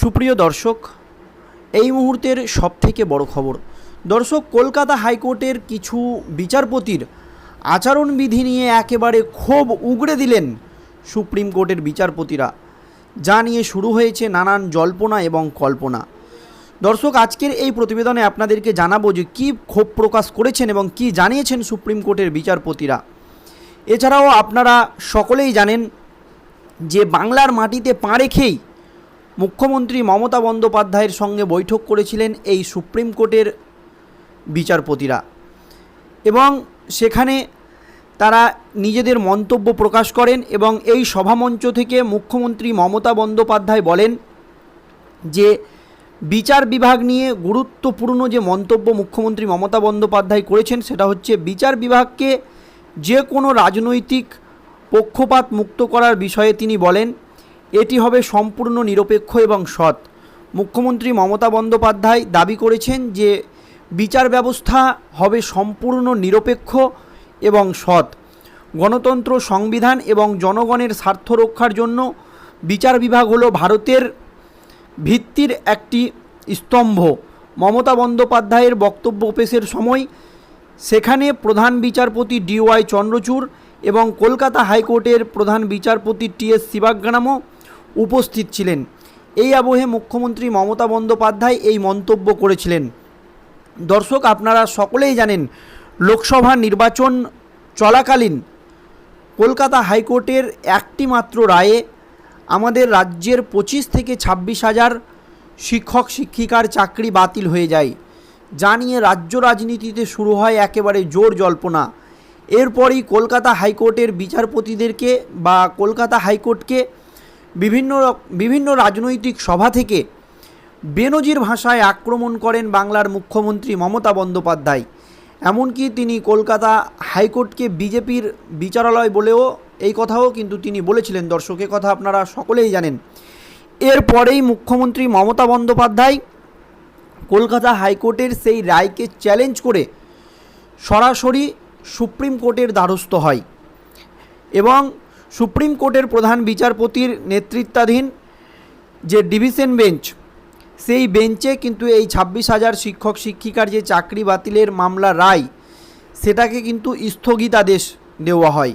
সুপ্রিয় দর্শক, এই মুহূর্তের সবথেকে বড় খবর। দর্শক, কলকাতা হাইকোর্টের কিছু বিচারপতির আচরণবিধি নিয়ে একেবারে ক্ষোভ উগড়ে দিলেন সুপ্রিম কোর্টের বিচারপতিরা। যা নিয়ে শুরু হয়েছে নানান জল্পনা এবং কল্পনা। দর্শক, আজকের এই প্রতিবেদনে আপনাদেরকে জানাব যে কী ক্ষোভ প্রকাশ করেছেন এবং কী জানিয়েছেন সুপ্রিম কোর্টের বিচারপতিরা। এছাড়াও আপনারা সকলেই জানেন যে বাংলার মাটিতে পা রেখেই মুখ্যমন্ত্রী মমতা বন্দ্যোপাধ্যায়ের সঙ্গে বৈঠক করেছিলেন এই সুপ্রিম কোর্টের বিচারপতিরা। এবং সেখানে তারা নিজেদের মন্তব্য প্রকাশ করেন এবং এই সভামঞ্চ থেকে মুখ্যমন্ত্রী মমতা বন্দ্যোপাধ্যায় বলেন যে, বিচার বিভাগ নিয়ে গুরুত্বপূর্ণ যে মন্তব্য মুখ্যমন্ত্রী মমতা বন্দ্যোপাধ্যায় করেছেন সেটা হচ্ছে, বিচার বিভাগকে যে কোনো রাজনৈতিক পক্ষপাত মুক্ত করার বিষয়ে তিনি বলেন এটি হবে সম্পূর্ণ নিরপেক্ষ এবং সৎ। মুখ্যমন্ত্রী মমতা বন্দ্যোপাধ্যায় দাবি করেছেন যে, বিচার ব্যবস্থা হবে সম্পূর্ণ নিরপেক্ষ এবং সৎ। গণতন্ত্র সংবিধান এবং জনগণের স্বার্থ রক্ষার জন্য বিচার বিভাগ হলো ভারতের ভিত্তির একটি স্তম্ভ। মমতা বন্দ্যোপাধ্যায়ের বক্তব্য পেশের সময়, সেখানে প্রধান বিচারপতি ডিওয়াই চন্দ্রচূড় এবং কলকাতা হাইকোর্টের প্রধান বিচারপতি টি এস শিবাগ্রামও উপস্থিত ছিলেন। এই আবহে মুখ্যমন্ত্রী মমতা বন্দ্যোপাধ্যায় এই মন্তব্য করেছিলেন। দর্শক, আপনারা সকলেই জানেন, লোকসভা নির্বাচন চলাকালীন কলকাতা হাইকোর্টের একটি মাত্র রায়ে আমাদের রাজ্যের পঁচিশ থেকে ছাব্বিশ হাজার শিক্ষক, শিক্ষিকার চাকরি বাতিল হয়ে যায়। যা নিয়ে রাজ্য রাজনীতিতে শুরু হয় একেবারে জোর জল্পনা। এরপরই কলকাতা হাইকোর্টের বিচারপতিদেরকে বা কলকাতা হাইকোর্টকে বিভিন্ন বিভিন্ন রাজনৈতিক সভা থেকে বেনজির ভাষায় আক্রমণ করেন বাংলার মুখ্যমন্ত্রী মমতা বন্দ্যোপাধ্যায়। এমনকি তিনি কলকাতা হাইকোর্টকে বিজেপির বিচারালয় বলেও এই কথাও কিন্তু তিনি বলেছিলেন। দর্শকের কথা আপনারা সকলেই জানেন। এরপরেই মুখ্যমন্ত্রী মমতা বন্দ্যোপাধ্যায় কলকাতা হাইকোর্টের সেই রায়কে চ্যালেঞ্জ করে সরাসরি সুপ্রিম কোর্টের দ্বারস্থ হয়। এবং সুপ্রিম কোর্টের প্রধান বিচারপতির নেতৃত্বাধীন যে ডিভিশন বেঞ্চ, সেই বেঞ্চে কিন্তু এই ছাব্বিশ হাজার শিক্ষক, শিক্ষিকার যে চাকরি বাতিলের মামলা রায়, সেটাকে কিন্তু স্থগিতাদেশ দেওয়া হয়।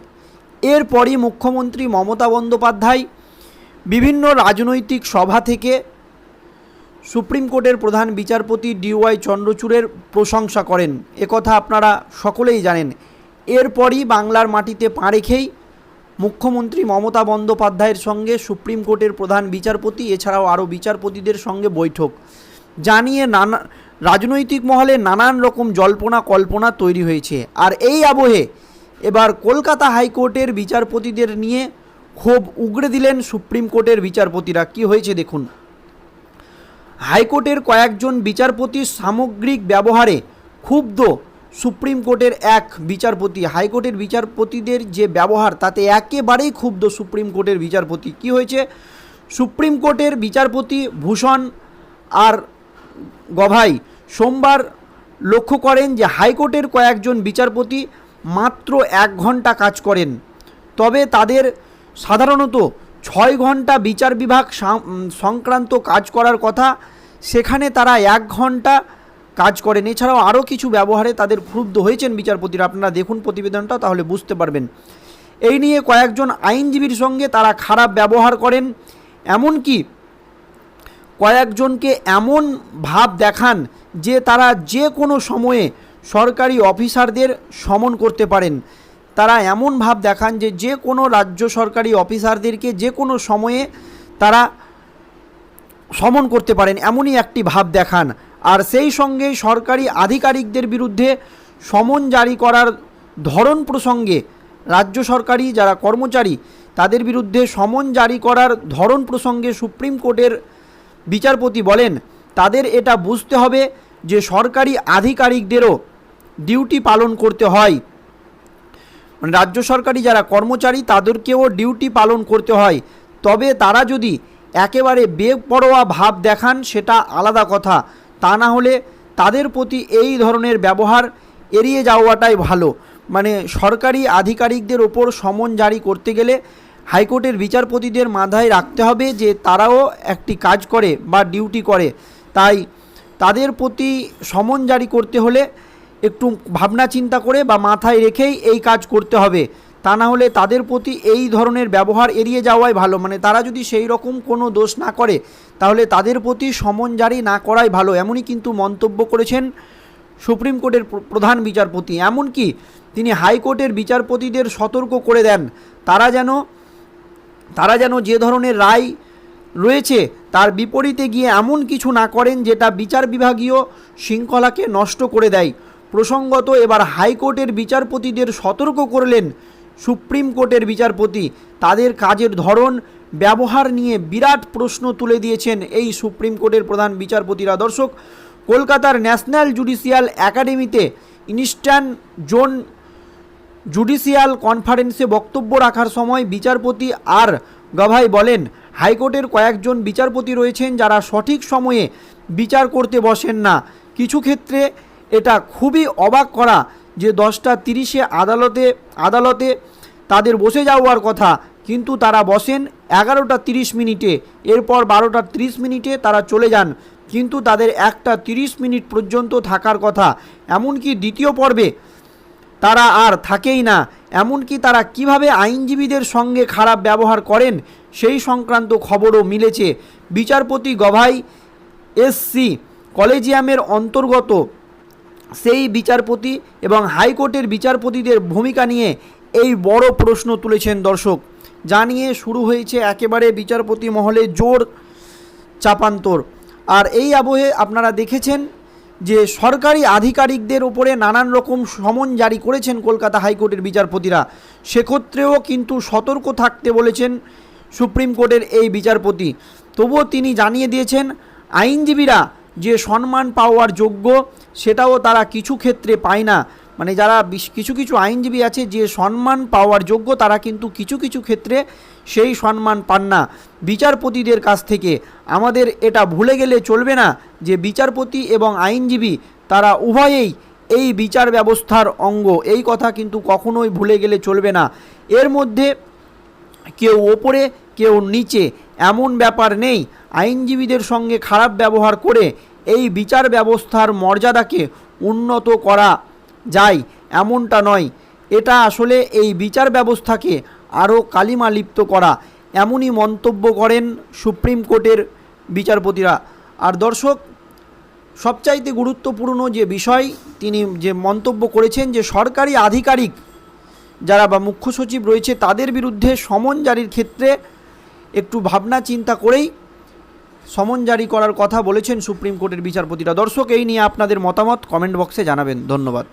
এরপরই মুখ্যমন্ত্রী মমতা বন্দ্যোপাধ্যায় বিভিন্ন রাজনৈতিক সভা থেকে সুপ্রিম কোর্টের প্রধান বিচারপতি ডিওয়াই চন্দ্রচূড়ের প্রশংসা করেন। একথা আপনারা সকলেই জানেন। এরপরই বাংলার মাটিতে পা রেখেই মুখ্যমন্ত্রী মমতা বন্দ্যোপাধ্যায়ের সঙ্গে সুপ্রিম কোর্টের প্রধান বিচারপতি, এছাড়াও আরও বিচারপতিদের সঙ্গে বৈঠক। জানিয়ে নানা, রাজনৈতিক মহলে নানান রকম জল্পনা কল্পনা তৈরি হয়েছে। আর এই আবহে এবার কলকাতা হাইকোর্টের বিচারপতিদের নিয়ে ক্ষোভ উগড়ে দিলেন সুপ্রিম কোর্টের বিচারপতিরা। কি হয়েছে দেখুন। হাইকোর্টের কয়েকজন বিচারপতির সামগ্রিক ব্যবহারে ক্ষুব্ধ সুপ্রিম কোর্টের এক বিচারপতি, হাইকোর্টের বিচারপতিদের যে ব্যবহার, তাতে একেবারেই ক্ষুব্ধ সুপ্রিম কোর্টের বিচারপতি। কি হয়েছে? সুপ্রিম কোর্টের বিচারপতি ভূষণ আর গভাই সোমবার লক্ষ্য করেন যে হাইকোর্টের কয়েকজন বিচারপতি মাত্র এক ঘণ্টা কাজ করেন। তবে তাদের সাধারণত ছয় ঘণ্টা বিচার বিভাগ সংক্রান্ত কাজ করার কথা। সেখানে তারা এক ঘণ্টা কাজ করেন। এছাড়াও আরও কিছু ব্যবহারে তাদের ক্ষুব্ধ হয়েছেন বিচারপতিরা। আপনারা দেখুন প্রতিবেদনটা তাহলে বুঝতে পারবেন। এই নিয়ে কয়েকজন আইনজীবীর সঙ্গে তারা খারাপ ব্যবহার করেন। এমনকি কয়েকজনকে এমন ভাব দেখান যে তারা যে কোনো সময়ে সরকারি অফিসারদের সমন করতে পারেন। তারা এমন ভাব দেখান যে যে কোনো রাজ্য সরকারি অফিসারদেরকে যে কোনো সময়ে তারা সমন করতে পারেন। এমনই একটি ভাব দেখান। আর সেই সঙ্গে সরকারি আধিকারিকদের বিরুদ্ধে সমন জারি করার ধরন প্রসঙ্গে রাজ্য সরকারি যারা কর্মচারী, তাদের বিরুদ্ধে সমন জারি করার ধরন প্রসঙ্গে সুপ্রিম কোর্টের বিচারপতি বলেন, তাদের এটা বুঝতে হবে যে সরকারি আধিকারিকদেরও ডিউটি পালন করতে হয়। মানে রাজ্য সরকারি যারা কর্মচারী, তাদেরকেও ডিউটি পালন করতে হয়। তবে তারা যদি একেবারে বেপরোয়া ভাব দেখান, সেটা আলাদা কথা। তা না হলে তাদের প্রতি এই ধরনের ব্যবহার এড়িয়ে যাওয়াটাই ভালো। মানে সরকারি আধিকারিকদের ওপর সমন জারি করতে গেলে হাইকোর্টের বিচারপতিদের মাথায় রাখতে হবে যে তারাও একটি কাজ করে বা ডিউটি করে। তাই তাদের প্রতি সমন জারি করতে হলে একটু ভাবনা চিন্তা করে বা মাথায় রেখেই এই কাজ করতে হবে। তা না হলে তাদের প্রতি এই ধরনের ব্যবহার এড়িয়ে যাওয়াই ভালো। মানে তারা যদি সেই রকম কোনো দোষ না করে তাহলে তাদের প্রতি সমন জারি না করাই ভালো, এমনই কিন্তু মন্তব্য করেছেন সুপ্রিম কোর্টের প্রধান বিচারপতি। এমনকি তিনি হাইকোর্টের বিচারপতিদের সতর্ক করে দেন। তারা যেন তারা যেন যে ধরনের রায় রয়েছে তার বিপরীতে গিয়ে এমন কিছু না করেন যেটা বিচার বিভাগীয় শৃঙ্খলাকে নষ্ট করে দেয়। প্রসঙ্গত এবার হাইকোর্টের বিচারপতিদের সতর্ক করলেন সুপ্রিম কোর্টের বিচারপতি। তাদের কাজের ধরন ব্যবহার নিয়ে বিরাট প্রশ্ন তুলে দিয়েছেন এই সুপ্রিম কোর্টের প্রধান বিচারপতিরা। দর্শক, কলকাতার ন্যাশনাল জুডিশিয়াল একাডেমিতে ইনস্ট্যান্ট জোন জুডিশিয়াল কনফারেন্সে বক্তব্য রাখার সময় বিচারপতি আর গাভাই বলেন, হাইকোর্টের কয়েকজন বিচারপতি রয়েছেন যারা সঠিক সময়ে বিচার করতে বসেন না। কিছু ক্ষেত্রে এটা খুবই অবাক করা যে দশটা তিরিশে আদালতে আদালতে তাদের বসে যাওয়ার কথা, কিন্তু তারা বসেন এগারোটা তিরিশ মিনিটে, এরপর বারোটা তিরিশ মিনিটে তারা চলে যান। কিন্তু তাদের একটা তিরিশ মিনিট পর্যন্ত থাকার কথা। এমনকি দ্বিতীয় পর্বে তারা আর থাকেই না। এমনকি তারা কীভাবে আইনজীবীদের সঙ্গে খারাপ ব্যবহার করেন, সেই সংক্রান্ত খবরও মিলেছে। বিচারপতি গভাই এসসি কলেজিয়ামের অন্তর্গত সেই বিচারপতি এবং হাইকোর্টের বিচারপতিদের ভূমিকা নিয়ে এই বড় প্রশ্ন তুলেছেন দর্শক। যা নিয়ে শুরু হয়েছে একেবারে বিচারপতি মহলে জোর চাপান্তর। আর এই আবহে আপনারা দেখেছেন যে সরকারি আধিকারিকদের উপরে নানান রকম সমন জারি করেছেন কলকাতা হাইকোর্টের বিচারপতিরা। সেক্ষেত্রেও কিন্তু সতর্ক থাকতে বলেছেন সুপ্রিম কোর্টের এই বিচারপতি। তবুও তিনি জানিয়ে দিয়েছেন, আইনজীবীরা যে সম্মান পাওয়ার যোগ্য, সেটাও তারা কিছু ক্ষেত্রে পায় না। মানে যারা কিছু কিছু আইনজীবী আছে যে সম্মান পাওয়ার যোগ্য, তারা কিন্তু কিছু কিছু ক্ষেত্রে সেই সম্মান পান না। বিচারপতিদের কাছ থেকে আমাদের এটা ভুলে গেলে চলবে না যে বিচারপতি এবং আইনজীবী, তারা উভয়েই এই বিচার ব্যবস্থার অঙ্গ। এই কথা কিন্তু কখনোই ভুলে গেলে চলবে না। এর মধ্যে কেউ ওপরে, কেউ নিচে, এমন ব্যাপার নেই। আইনজীবীদের সঙ্গে খারাপ ব্যবহার করে এই বিচার ব্যবস্থার মর্যাদাকে উন্নত করা যায় এমনটা নয়। এটা আসলে এই বিচার ব্যবস্থাকে আরও কালিমা লিপ্ত করা। এমনই মন্তব্য করেন সুপ্রিম কোর্টের বিচারপতিরা। আর দর্শক, সবচাইতে গুরুত্বপূর্ণ যে বিষয়, তিনি যে মন্তব্য করেছেন যে সরকারি আধিকারিক যারা বা মুখ্য সচিব রয়েছে, তাদের বিরুদ্ধে সমন জারির ক্ষেত্রে একটু ভাবনা চিন্তা করেই সমন জারি করার কথা বলেছেন সুপ্রিম কোর্টের বিচারপতিরা। দর্শক, এই নিয়ে আপনাদের মতামত কমেন্ট বক্সে জানাবেন। ধন্যবাদ।